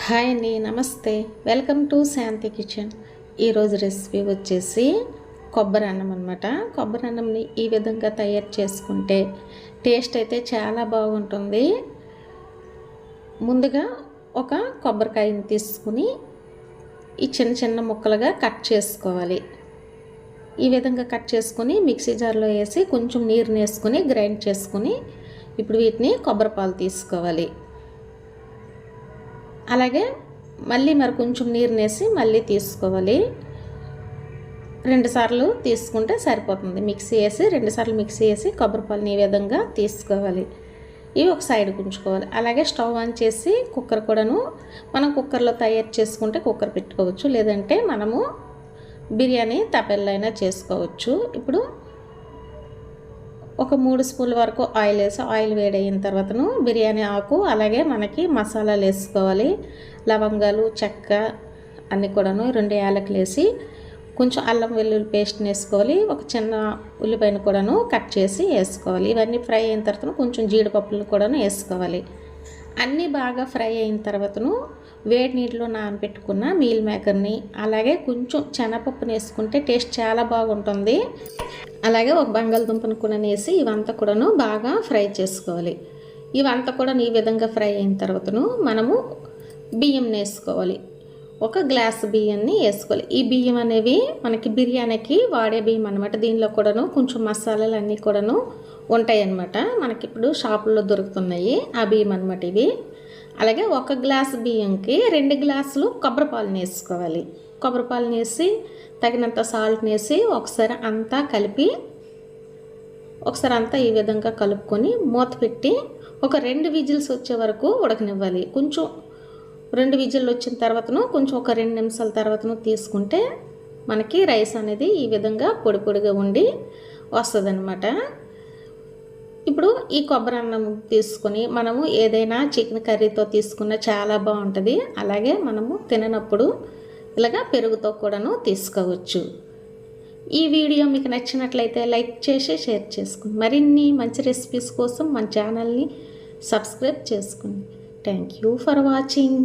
Hi అండి నమస్తే. Welcome to Shanti kitchen. ఈరోజు రెసిపీ వచ్చేసి కొబ్బరి అన్నం అనమాట కొబ్బరి అన్నంని ఈ విధంగా తయారు చేసుకుంటే టేస్ట్ అయితే చాలా బాగుంటుంది. ముందుగా ఒక కొబ్బరికాయని తీసుకుని ఈ చిన్న చిన్న ముక్కలుగా కట్ చేసుకోవాలి. ఈ విధంగా కట్ చేసుకొని మిక్సీ జార్లో వేసి కొంచెం నీరుని వేసుకొని గ్రైండ్ చేసుకొని ఇప్పుడు వీటిని కొబ్బరి పాలు తీసుకోవాలి. అలాగే మళ్ళీ మరి కొంచెం నీరునేసి మళ్ళీ తీసుకోవాలి. రెండుసార్లు తీసుకుంటే సరిపోతుంది. మిక్సీ వేసి రెండుసార్లు మిక్సీ వేసి కొబ్బరి పాలని ఈ విధంగా తీసుకోవాలి. ఇవి ఒక సైడ్ ఉంచుకోవాలి అలాగే స్టవ్ ఆన్ చేసి కుక్కర్ కూడాను మనం కుక్కర్లో తయారు చేసుకుంటే కుక్కర్ పెట్టుకోవచ్చు. లేదంటే మనము బిర్యానీ తపెల్లైనా చేసుకోవచ్చు. ఇప్పుడు ఒక మూడు స్పూన్ల వరకు ఆయిల్ వేసి ఆయిల్ వేడైన తర్వాతను బిర్యానీ ఆకు అలాగే మనకి మసాలాలు వేసుకోవాలి. లవంగాలు చెక్క అన్నీ కూడాను రెండు యాలకులు వేసి కొంచెం అల్లం వెల్లుల్లి పేస్ట్ని వేసుకోవాలి. ఒక చిన్న ఉల్లిపాయను కూడాను కట్ చేసి వేసుకోవాలి. ఇవన్నీ ఫ్రై అయిన తర్వాత కొంచెం జీడిపప్పులను కూడాను వేసుకోవాలి. అన్నీ బాగా ఫ్రై అయిన తర్వాతను వేడి నీటిలో నానబెట్టుకున్న మీల్ మేకర్ని అలాగే కొంచెం శనగపప్పుని వేసుకుంటే టేస్ట్ చాలా బాగుంటుంది. అలాగే ఒక బంగాళదుంపను కూడా వేసి ఇవంతా కూడాను బాగా ఫ్రై చేసుకోవాలి. ఇవంతా కూడా ఈ విధంగా ఫ్రై అయిన తర్వాతను మనము బియ్యం వేసుకోవాలి. ఒక గ్లాస్ బియ్యాన్ని వేసుకోవాలి. ఈ బియ్యం అనేవి మనకి బిర్యానీకి వాడే బియ్యం అనమాట దీనిలో కూడాను కొంచెం మసాలాలు అన్నీ కూడాను ఉంటాయి అన్నమాట మనకి ఇప్పుడు షాపుల్లో దొరుకుతున్నాయి ఆ బియ్యం అనమాట ఇవి. అలాగే ఒక గ్లాస్ బియ్యంకి రెండు గ్లాసులు కొబ్బరి పాలను వేసుకోవాలి. కొబ్బరి పాలను వేసి తగినంత సాల్ట్ని వేసి ఒకసారి అంతా కలిపి ఒకసారి అంతా ఈ విధంగా కలుపుకొని మూత పెట్టి ఒక రెండు విజిల్స్ వచ్చే వరకు ఉడకనివ్వాలి. కొంచెం రెండు విజిల్లు వచ్చిన తర్వాతను కొంచెం ఒక రెండు నిమిషాల తర్వాతను తీసుకుంటే మనకి రైస్ అనేది ఈ విధంగా పొడి పొడిగా ఉండి వస్తుంది ఇప్పుడు ఈ కొబ్బరి అన్నం తీసుకొని మనము ఏదైనా చికెన్ కర్రీతో తీసుకున్న చాలా బాగుంటుంది. అలాగే మనము తిననప్పుడు ఇలాగా పెరుగుతో కూడాను తీసుకోవచ్చు. ఈ వీడియో మీకు నచ్చినట్లయితే లైక్ చేసి షేర్ చేసుకోండి మరిన్ని మంచి రెసిపీస్ కోసం మన ఛానల్ని సబ్స్క్రైబ్ చేసుకోండి థ్యాంక్ యూ ఫర్ వాచింగ్.